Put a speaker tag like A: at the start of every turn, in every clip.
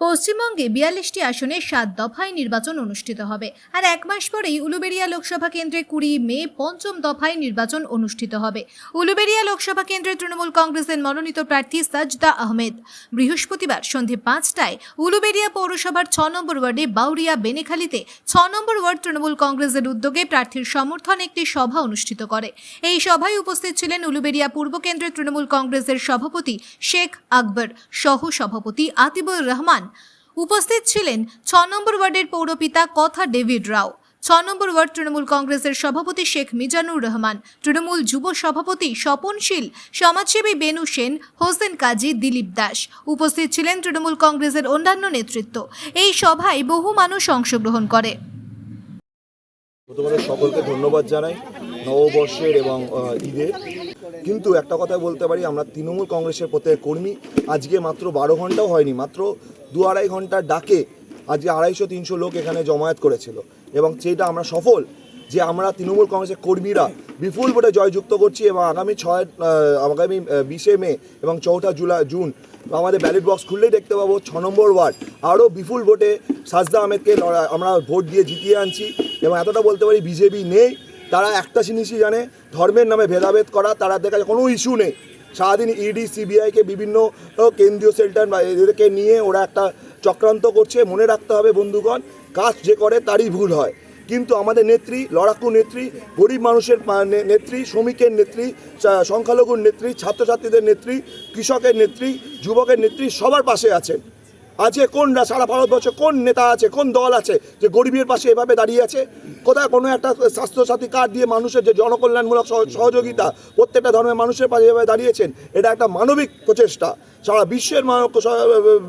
A: পশ্চিমবঙ্গে বিয়াল্লিশটি আসনে সাত দফায় নির্বাচন অনুষ্ঠিত হবে। আর এক মাস পরেই উলুবেড়িয়া লোকসভা কেন্দ্রে কুড়ি মে পঞ্চম দফায় নির্বাচন অনুষ্ঠিত হবে। উলুবেড়িয়া লোকসভা কেন্দ্রে তৃণমূল কংগ্রেসের মনোনীত প্রার্থী সাজদা আহমেদ। বৃহস্পতিবার সন্ধে পাঁচটায় উলুবেড়িয়া পৌরসভার ছ নম্বর ওয়ার্ডে বাউরিয়া বেনেখালীতে ছ নম্বর ওয়ার্ড তৃণমূল কংগ্রেসের উদ্যোগে প্রার্থীর সমর্থনে একটি সভা অনুষ্ঠিত করে। এই সভায় উপস্থিত ছিলেন উলুবেড়িয়া পূর্ব কেন্দ্রের তৃণমূল কংগ্রেসের সভাপতি শেখ আকবর সহ সভাপতি আতিবুর রহমান উপস্থিত ছিলেন ছ নম্বর ওয়ার্ডের পৌরপিতা কথা ডেভিড রাও। ছ নম্বর ওয়ার্ড তৃণমূল কংগ্রেসের সভাপতি শেখ মিজানুর রহমান, তৃণমূল যুব সভাপতি স্বপনশীল সমাজসেবী বেনু সেন, হোসেন কাজী দিলীপ দাস। উপস্থিত ছিলেন তৃণমূল কংগ্রেসের অন্যান্য নেতৃত্ব। এই সভায় বহু মানুষ অংশগ্রহণ করে।
B: প্রথমত সকলকে ধন্যবাদ জানাই নববর্ষের এবং ঈদের। কিন্তু একটা কথা বলতে পারি, আমরা তৃণমূল কংগ্রেসের প্রত্যেক কর্মী, আজকে মাত্র বারো ঘন্টাও হয়নি, মাত্র দু আড়াই ঘণ্টার ডাকে আজকে আড়াইশো তিনশো লোক এখানে জমায়েত করেছিল। এবং সেটা আমরা সফল যে আমরা তৃণমূল কংগ্রেসের কর্মীরা বিপুল ভোটে জয়যুক্ত করছি এবং আগামী ছয় আগামী বিশে মে এবং চৌঠা জুলাই, জুন, আমাদের ব্যালট বক্স খুললেই দেখতে পাবো ছ নম্বর ওয়ার্ড। আরও বিপুল ভোটে সাজদা আহমেদকে আমরা ভোট দিয়ে জিতিয়ে আনছি এবং এতটা বলতে পারি বিজেপি নেই। তারা একটা জিনিসই জানে, ধর্মের নামে ভেদাভেদ করা, তারা দেখা যায় কোনো ইস্যু নেই। সারাদিন E ইডি সিবিআইকে বিভিন্ন কেন্দ্রীয় সেল্টার বা এদেরকে নিয়ে ওরা একটা চক্রান্ত করছে। মনে রাখতে হবে বন্ধুগণ, কাজ যে করে তারই ভুল হয়। কিন্তু আমাদের নেত্রী, লড়াকু নেত্রী, গরিব মানুষের নেত্রী, শ্রমিকের নেত্রী সংখ্যালঘুর নেত্রী, ছাত্রছাত্রীদের নেত্রী, কৃষকের নেত্রী, যুবকের নেত্রী সবার পাশে আছেন। আজকে কোন সারা ভারতবর্ষে কোন নেতা আছে, কোন দল আছে যে গরিবের পাশে এভাবে দাঁড়িয়ে আছে? কোথায় কোনো একটা স্বাস্থ্যসাথী কার্ড দিয়ে মানুষের যে জনকল্যাণমূলক সহ- সহযোগিতা, প্রত্যেকটা ধর্মের মানুষের পাশে এভাবে দাঁড়িয়েছেন, এটা একটা মানবিক প্রচেষ্টা। সারা বিশ্বের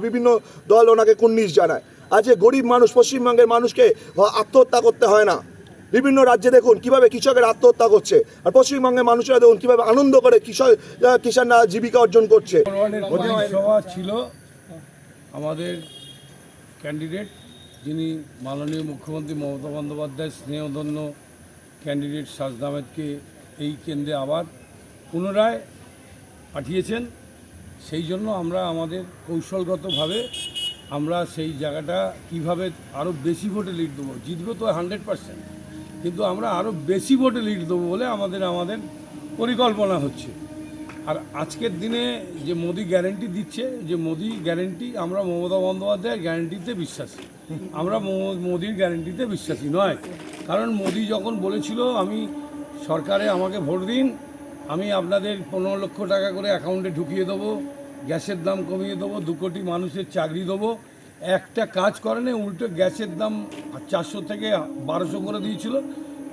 B: বিভিন্ন দল ওনাকে কুন্নিশ জানায়। আজকে গরিব মানুষ, পশ্চিমবঙ্গের মানুষকে আত্মহত্যা করতে হয় না। বিভিন্ন রাজ্যে দেখুন কীভাবে কৃষকের আত্মহত্যা করছে। আর পশ্চিমবঙ্গের মানুষেরা দেখুন কীভাবে আনন্দ করে কৃষক কিষানরা জীবিকা অর্জন করছে।
C: ছিল আমাদের ক্যান্ডিডেট যিনি মাননীয় মুখ্যমন্ত্রী মমতা বন্দ্যোপাধ্যায় স্নেহধন্য ক্যান্ডিডেট সাজদা আহমেদকে এই কেন্দ্রে আবার পুনরায় পাঠিয়েছেন, সেই জন্য আমরা আমাদের কৌশলগতভাবে আমরা সেই জায়গাটা কীভাবে আরও বেশি ভোটে লিড দেবো, জিতবো তো হান্ড্রেড পার্সেন্ট কিন্তু আমরা আরও বেশি ভোটে লিড দেবো বলে আমাদের আমাদের পরিকল্পনা হচ্ছে। আর আজকের দিনে যে মোদি গ্যারেন্টি দিচ্ছে, যে মোদি গ্যারেন্টি আমরা মমতা বন্দ্যোপাধ্যায়ের গ্যারেন্টিতে বিশ্বাসী। আমরা মোদির গ্যারেন্টিতে বিশ্বাসী নয়। কারণ মোদি যখন বলেছিল, আমি সরকারে আমাকে ভোট দিন, আমি আপনাদের পনেরো লক্ষ টাকা করে অ্যাকাউন্টে ঢুকিয়ে দেবো, গ্যাসের দাম কমিয়ে দেবো, দু কোটি মানুষের চাকরি দেবো, একটা কাজ করে করেনি, উল্টো গ্যাসের দাম চারশো থেকে বারোশো করে দিয়েছিল,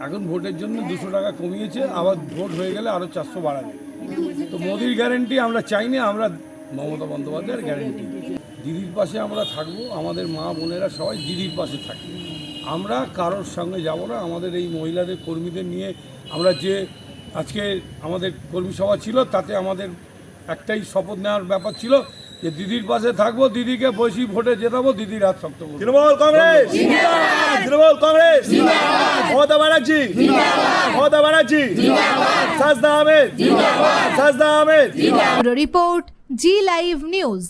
C: এখন ভোটের জন্য দুশো টাকা কমিয়েছে, আবার ভোট হয়ে গেলে আরও চারশো বাড়াবে। তো মোদির গ্যারেন্টি আমরা চাই না আমরা মমতা বন্দ্যোপাধ্যায়ের গ্যারেন্টি দিদির পাশে আমরা থাকব আমাদের মা বোনেরা সবাই দিদির পাশে থাকবে। আমরা কারোর সঙ্গে যাব না আমাদের এই মহিলাদের কর্মীদের নিয়ে আমরা যে আজকে আমাদের কর্মী সভা ছিল তাতে আমাদের একটাই শপথ নেওয়ার ব্যাপার ছিল যে দিদির পাশে থাকব দিদিকে বসি ভোটে জেতাবো দিদির হাত শক্ত করব।
B: Trinamool Congress! Trinamool Congress! Mamata Banerjee! Mamata Banerjee! Sajda Ahmed. Sajda Ahmed.
A: Report Zee live news.